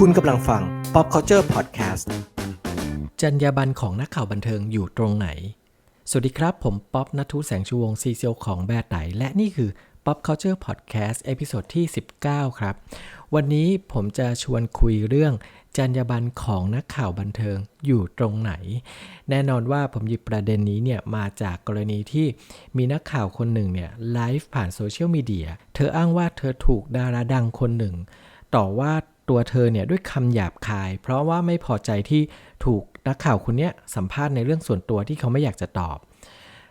คุณกำลังฟัง Pop Culture Podcast จรรยาบรรณของนักข่าวบันเทิงอยู่ตรงไหน สวัสดีครับ ผมป๊อบนัทุแสงชูวงศ์ซีเซียวของแบดไตและนี่คือ Pop Culture Podcast เอพิโซดที่ 19 ครับ วันนี้ผมจะชวนคุยเรื่องจรรยาบรรณของนักข่าวบันเทิงอยู่ตรงไหน แน่นอนว่าผมหยิบประเด็นนี้เนี่ยมาจากกรณีที่มีนักข่าวคนหนึ่งเนี่ยไลฟ์ผ่านโซเชียลมีเดีย เธออ้างว่าเธอถูกดาราดังคนหนึ่ง ต่อว่า ตัวเธอเนี่ยด้วยคำหยาบคาย เพราะว่าไม่พอใจที่ถูกนักข่าวคนนี้สัมภาษณ์ในเรื่องส่วนตัวที่เขาไม่อยากจะตอบ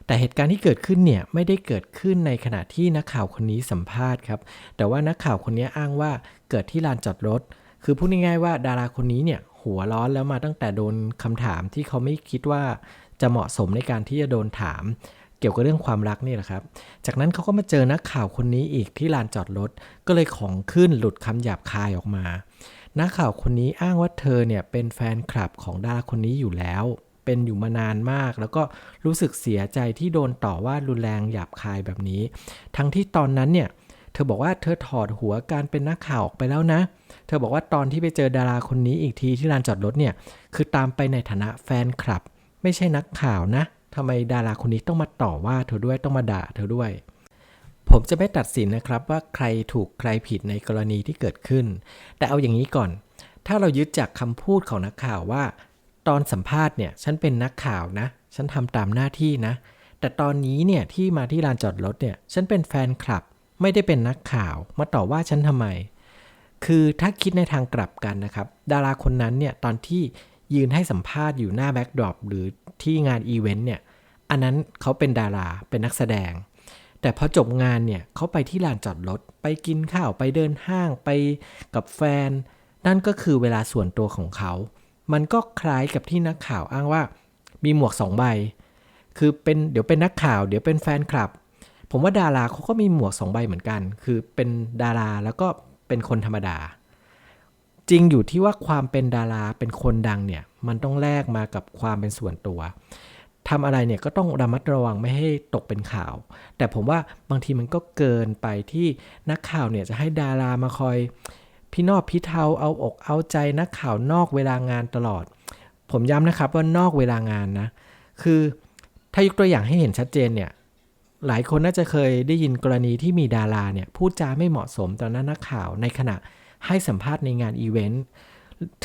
แต่เหตุการณ์ที่เกิดขึ้นเนี่ยไม่ได้เกิดขึ้นในขณะที่นักข่าวคนนี้สัมภาษณ์ครับ แต่ว่านักข่าวคนนี้อ้างว่าเกิดที่ลานจอดรถ คือพูดง่ายๆว่าดาราคนนี้เนี่ยหัวร้อนแล้วมาตั้งแต่โดนคำถามที่เขาไม่คิดว่าจะเหมาะสมในการที่จะโดนถาม กี่ยวกับเรื่องความรักนี่แหละครับ จากนั้นเขาก็มาเจอนักข่าวคนนี้อีกที่ลานจอดรถ ก็เลยของขึ้นหลุดคำหยาบคายออกมา นักข่าวคนนี้อ้างว่าเธอเนี่ยเป็นแฟนคลับของดาราคนนี้อยู่แล้ว เป็นอยู่มานานมาก แล้วก็รู้สึกเสียใจที่โดนต่อว่ารุนแรงหยาบคายแบบนี้ ทั้งที่ตอนนั้นเนี่ยเธอบอกว่าเธอถอดหัวการเป็นนักข่าวออกไปแล้วนะ เธอบอกว่าตอนที่ไปเจอดาราคนนี้อีกทีที่ลานจอดรถเนี่ย คือตามไปในฐานะแฟนคลับ ไม่ใช่นักข่าวนะ ทำไมดาราคนนี้ต้องมาต่อว่าเธอด้วยต้องมาด่าเธอด้วย ผมจะไม่ตัดสินนะครับว่าใครถูกใครผิดในกรณีที่เกิดขึ้น แต่เอาอย่างนี้ก่อน ถ้าเรายึดจากคำพูดของนักข่าวว่า ตอนสัมภาษณ์เนี่ยฉันเป็นนักข่าวนะ ฉันทำตามหน้าที่นะ แต่ตอนนี้เนี่ยที่มาที่ลานจอดรถเนี่ยฉันเป็นแฟนคลับ ไม่ได้เป็นนักข่าวมาต่อว่าฉันทำไม คือถ้าคิดในทางกลับกันนะครับ ดาราคนนั้นเนี่ยตอนที่ ยืนให้สัมภาษณ์อยู่หน้าแบ็กดรอปหรือที่งานอีเวนต์เนี่ย อันนั้นเขาเป็นดาราเป็นนักแสดง แต่พอจบงานเนี่ยเขาไปที่ลานจอดรถไปกินข้าวไปเดินห้างไปกับแฟน นั่นก็คือเวลาส่วนตัวของเขา มันก็คล้ายกับที่นักข่าวอ้างว่า มีหมวกสองใบ คือเป็นเดี๋ยวเป็นนักข่าว เดี๋ยวเป็นแฟนคลับ ผมว่าดาราเขาก็มีหมวกสองใบเหมือนกัน คือเป็นดาราแล้วก็เป็นคนธรรมดา จริงอยู่ที่ว่าความเป็นดาราเป็นคนดังเนี่ยมันต้องแลกมากับความเป็นส่วนตัวทำอะไรเนี่ยก็ต้องระมัดระวังไม่ให้ตกเป็นข่าว แต่ผมว่าบางทีมันก็เกินไปที่นักข่าวเนี่ยจะให้ดารามาคอย พี่นอบพี่เทาเอาอกเอาใจนักข่าวนอกเวลางานตลอด ผมย้ำนะครับว่านอกเวลางานนะ คือถ้ายกตัวอย่างให้เห็นชัดเจนเนี่ยหลายคนน่าจะเคยได้ยินกรณีที่มีดาราเนี่ยพูดจาไม่เหมาะสมต่อหน้านักข่าวในขณะ ให้สัมภาษณ์ในงานอีเวนต์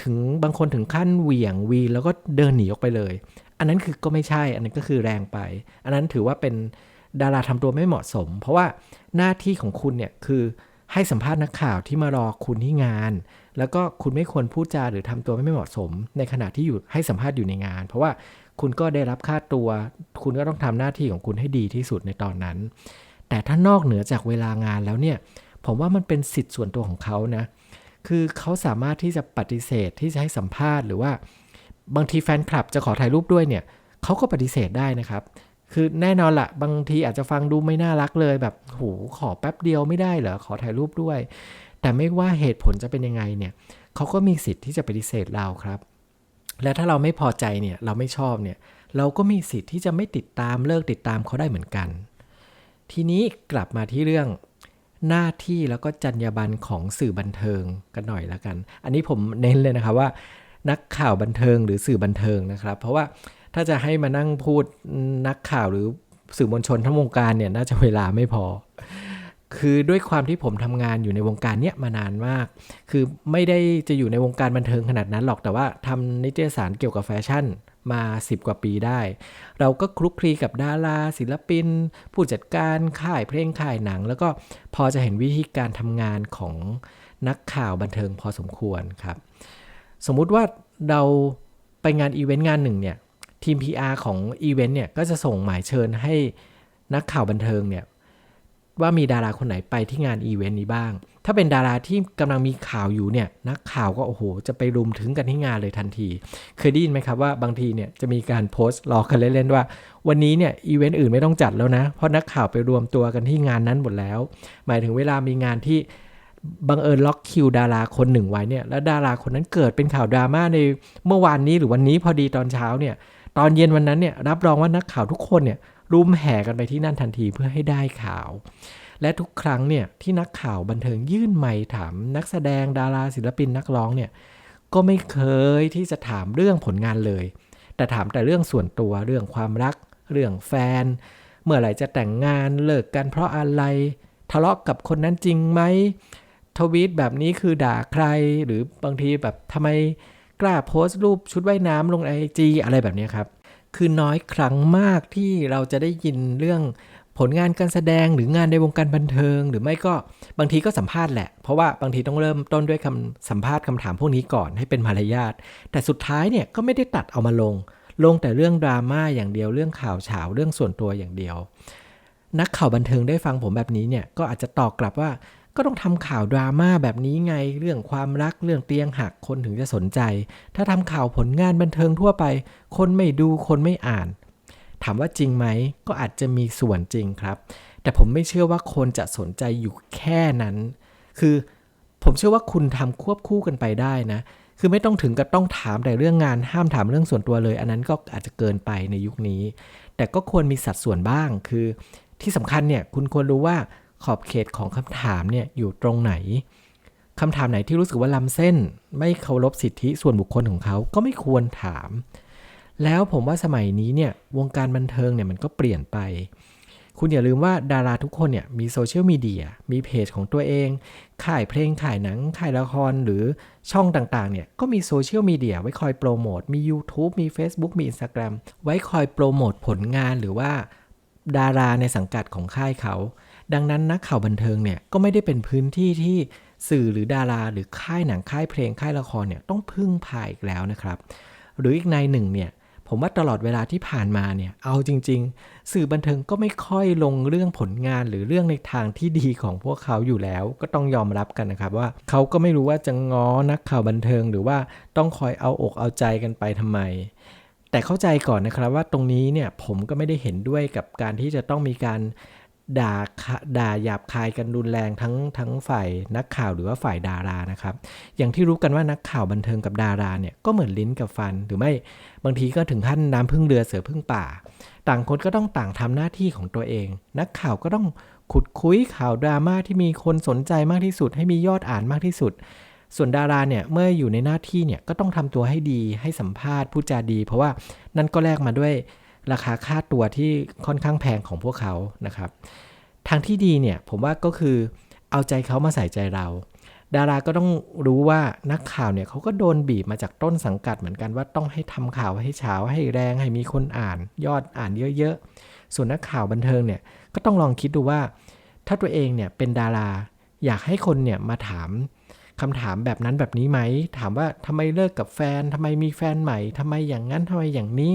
ถึงบางคนถึงขั้นเหวี่ยงวีแล้วก็เดินหนีออกไปเลย อันนั้นคือก็ไม่ใช่ อันนั้นก็คือแรงไป อันนั้นถือว่าเป็นดาราทำตัวไม่เหมาะสม เพราะว่าหน้าที่ของคุณเนี่ยคือให้สัมภาษณ์นักข่าวที่มารอคุณที่งาน แล้วก็คุณไม่ควรพูดจาหรือทำตัวไม่เหมาะสม ในขณะที่อยู่ให้สัมภาษณ์อยู่ในงาน เพราะว่าคุณก็ได้รับค่าตัว คุณก็ต้องทำหน้าที่ของคุณให้ดีที่สุดในตอนนั้น แต่ถ้านอกเหนือจากเวลางานแล้วเนี่ย ผมว่ามันเป็นสิทธิ์ส่วนตัวของเขานะ คือเขาสามารถที่จะปฏิเสธที่จะให้สัมภาษณ์หรือว่า บางทีแฟนคลับจะขอถ่ายรูปด้วยเนี่ยเขาก็ปฏิเสธได้นะครับ คือแน่นอนละบางทีอาจจะฟังดูไม่น่ารักเลยแบบโหขอแป๊บเดียวไม่ได้เหรอขอถ่ายรูปด้วย แต่ไม่ว่าเหตุผลจะเป็นยังไงเนี่ยเขาก็มีสิทธิ์ที่จะปฏิเสธเราครับ และถ้าเราไม่พอใจเนี่ยเราไม่ชอบเนี่ยเราก็มีสิทธิ์ที่จะไม่ติดตามเลิกติดตามเขาได้เหมือนกัน ทีนี้กลับมาที่เรื่อง หน้าที่แล้วก็จรรยาบรรณของสื่อบันเทิงกันหน่อยละกัน อันนี้ผมเน้นเลยนะครับว่า นักข่าวบันเทิงหรือสื่อบันเทิงนะครับ เพราะว่าถ้าจะให้มานั่งพูดนักข่าวหรือสื่อมวลชนทั้งวงการเนี่ยน่าจะเวลาไม่พอ คือด้วยความที่ผมทำงานอยู่ในวงการเนี้ยมานานมาก คือไม่ได้จะอยู่ในวงการบันเทิงขนาดนั้นหรอกแต่ว่าทำนิตยสารเกี่ยวกับแฟชั่น มา 10 กว่าปีได้ เราก็คลุกคลีกับดาราศิลปิน ผู้จัดการค่ายเพลงค่ายหนัง แล้วก็พอจะเห็นวิธีการทำงานของนักข่าวบันเทิงพอสมควรครับ สมมุติว่าเราไปงานอีเวนต์งานหนึ่งเนี่ยทีม PR ของอีเวนต์เนี่ยก็จะส่งหมายเชิญให้นักข่าวบันเทิงเนี่ย ว่ามีดาราคนไหนไปที่งานอีเวนต์นี้บ้าง ถ้าเป็นดาราที่กำลังมีข่าวอยู่เนี่ยนักข่าวก็โอ้โห จะไปรุมถึงกันที่งานเลยทันที เคยได้ยินไหมครับว่าบางทีเนี่ยจะมีการโพสต์รอกันเล่นๆว่า วันนี้เนี่ยอีเวนต์อื่นไม่ต้องจัดแล้วนะ เพราะนักข่าวไปรวมตัวกันที่งานนั้นหมดแล้ว หมายถึงเวลามีงานที่บังเอิญล็อกคิวดาราคนหนึ่งไว้เนี่ยแล้วดาราคนนั้นเกิดเป็นข่าวดราม่าในเมื่อวานนี้หรือวันนี้พอดีตอนเช้าเนี่ยตอนเย็นวันนั้นเนี่ยรับรองว่านักข่าวทุกคนเนี่ย รุมแห่กันไปที่นั่นทันทีเพื่อให้ได้ข่าว และทุกครั้งเนี่ยที่นักข่าวบันเทิงยื่นไมค์ถาม นักแสดงดาราศิลปินนักร้องเนี่ยก็ไม่เคยที่จะถามเรื่องผลงานเลย แต่ถามแต่เรื่องส่วนตัวเรื่องความรัก เรื่องแฟน เมื่อไหร่จะแต่งงานเลิกกันเพราะอะไร ทะเลาะกับคนนั้นจริงไหมทวีตแบบนี้คือด่าใครหรือบางทีแบบทำไมกล้าโพสต์รูปชุดว่ายน้ำลงไอจีอะไรแบบนี้ครับ คือน้อยครั้งมากที่เราจะได้ยินเรื่องผลงานการแสดงหรืองานในวงการบันเทิง หรือไม่ก็บางทีก็สัมภาษณ์แหละ เพราะว่าบางทีต้องเริ่มต้นด้วยคำสัมภาษณ์คำถามพวกนี้ก่อนให้เป็นมารยาทแต่สุดท้ายเนี่ยก็ไม่ได้ตัดเอามาลง ลงแต่เรื่องดราม่าอย่างเดียวเรื่องข่าวเฉาเรื่องส่วนตัวอย่างเดียว นักข่าวบันเทิงได้ฟังผมแบบนี้เนี่ยก็อาจจะตอบกลับว่า ก็ต้องทำข่าวดราม่าแบบนี้ไงเรื่องความรักเรื่องเตียงหักคนถึงจะสนใจ ถ้าทำข่าวผลงานบันเทิงทั่วไป คนไม่ดูคนไม่อ่าน ถามว่าจริงไหมก็อาจจะมีส่วนจริงครับ แต่ผมไม่เชื่อว่าคนจะสนใจอยู่แค่นั้น คือผมเชื่อว่าคุณทำควบคู่กันไปได้นะคือไม่ต้องถึงกับต้องถามแต่เรื่องงานห้ามถามเรื่องส่วนตัวเลย อันนั้นก็อาจจะเกินไปในยุคนี้ แต่ก็ควรมีสัดส่วนบ้างคือที่สำคัญเนี่ยคุณควรรู้ว่า ขอบเขตของคำถามเนี่ยอยู่ตรงไหนคำถามไหนที่รู้สึกว่าล้ำเส้น ไม่เคารพสิทธิส่วนบุคคลของเขาก็ไม่ควรถาม แล้วผมว่าสมัยนี้เนี่ยวงการบันเทิงเนี่ยมันก็เปลี่ยนไป คุณอย่าลืมว่าดาราทุกคนเนี่ยมีโซเชียลมีเดียมีเพจของตัวเองข่ายเพลงข่ายหนังข่ายละครหรือช่องต่างๆเนี่ยก็มีโซเชียลมีเดียไว้คอยโปรโมทมี YouTube มี Facebook มี Instagram ไว้คอยโปรโมทผลงานหรือว่า ดาราในสังกัดของค่ายเขา ดังนั้นนักข่าวบันเทิงเนี่ยก็ไม่ได้เป็นพื้นที่ที่สื่อหรือดารา หรือค่ายหนังค่ายเพลงค่ายละครเนี่ยต้องพึ่งพาอีกแล้วนะครับ หรืออีกในหนึ่งเนี่ยผมว่าตลอดเวลาที่ผ่านมาเนี่ย เอาจริง ๆ สื่อบันเทิงก็ไม่ค่อยลงเรื่องผลงานหรือเรื่องในทางที่ดีของพวกเขาอยู่แล้ว ก็ต้องยอมรับกันนะครับว่าเขาก็ไม่รู้ว่าจะง้อนักข่าวบันเทิง หรือว่าต้องคอยเอาอกเอาใจกันไปทำไม แต่เข้าใจก่อนนะครับว่าตรงนี้เนี่ยผมก็ไม่ได้เห็นด้วยกับการที่จะต้องมีการ ด่าคะด่าหยาบคายกันรุนแรงทั้งทั้งฝ่ายนักข่าวหรือว่าฝ่ายดารานะครับ อย่างที่รู้กันว่านักข่าวบันเทิงกับดาราเนี่ยก็เหมือนลิ้นกับฟัน หรือไม่บางทีก็ถึงขั้นน้ำพึ่งเรือเสือพึ่งป่า ต่างคนก็ต้องต่างทำหน้าที่ของตัวเอง นักข่าวก็ต้องขุดคุยข่าวดราม่าที่มีคนสนใจมากที่สุด ให้มียอดอ่านมากที่สุด ส่วนดาราเนี่ยเมื่ออยู่ในหน้าที่เนี่ยก็ต้องทำตัวให้ดีให้สัมภาษณ์พูดจาดี เพราะว่านั่นก็แลกมาด้วย ราคาค่าตัวที่ค่อนข้างแพงของพวกเขานะครับ ทางที่ดีเนี่ยผมว่าก็คือเอาใจเขามาใส่ใจเรา ดาราก็ต้องรู้ว่านักข่าวเนี่ยเขาก็โดนบีบมาจากต้นสังกัดเหมือนกันว่าต้องให้ทำข่าวให้เช้าให้แรงให้มีคนอ่านยอดอ่านเยอะๆ ส่วนนักข่าวบันเทิงเนี่ยก็ต้องลองคิดดูว่า ถ้าตัวเองเนี่ยเป็นดาราอยากให้คนเนี่ยมาถามคำถามแบบนั้นแบบนี้ไหม ถามว่าทำไมเลิกกับแฟนทำไมมีแฟนใหม่ทำไมอย่างนั้นทำไมอย่างนี้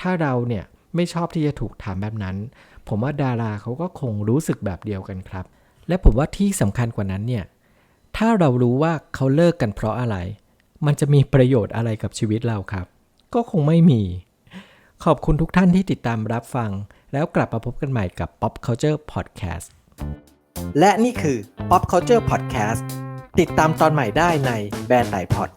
ถ้าเราเนี่ยไม่ชอบที่จะถูกถามแบบนั้น ผมว่าดาราเขาก็คงรู้สึกแบบเดียวกันครับ และผมว่าที่สำคัญกว่านั้นเนี่ยถ้าเรารู้ว่าเขาเลิกกันเพราะอะไร มันจะมีประโยชน์อะไรกับชีวิตเราครับ ก็คงไม่มี ขอบคุณทุกท่านที่ติดตามรับฟัง แล้วกลับมาพบกันใหม่กับ Pop Culture Podcast และนี่คือ Pop Culture Podcast ติดตามตอนใหม่ได้ในแบรนด์ไต่พอด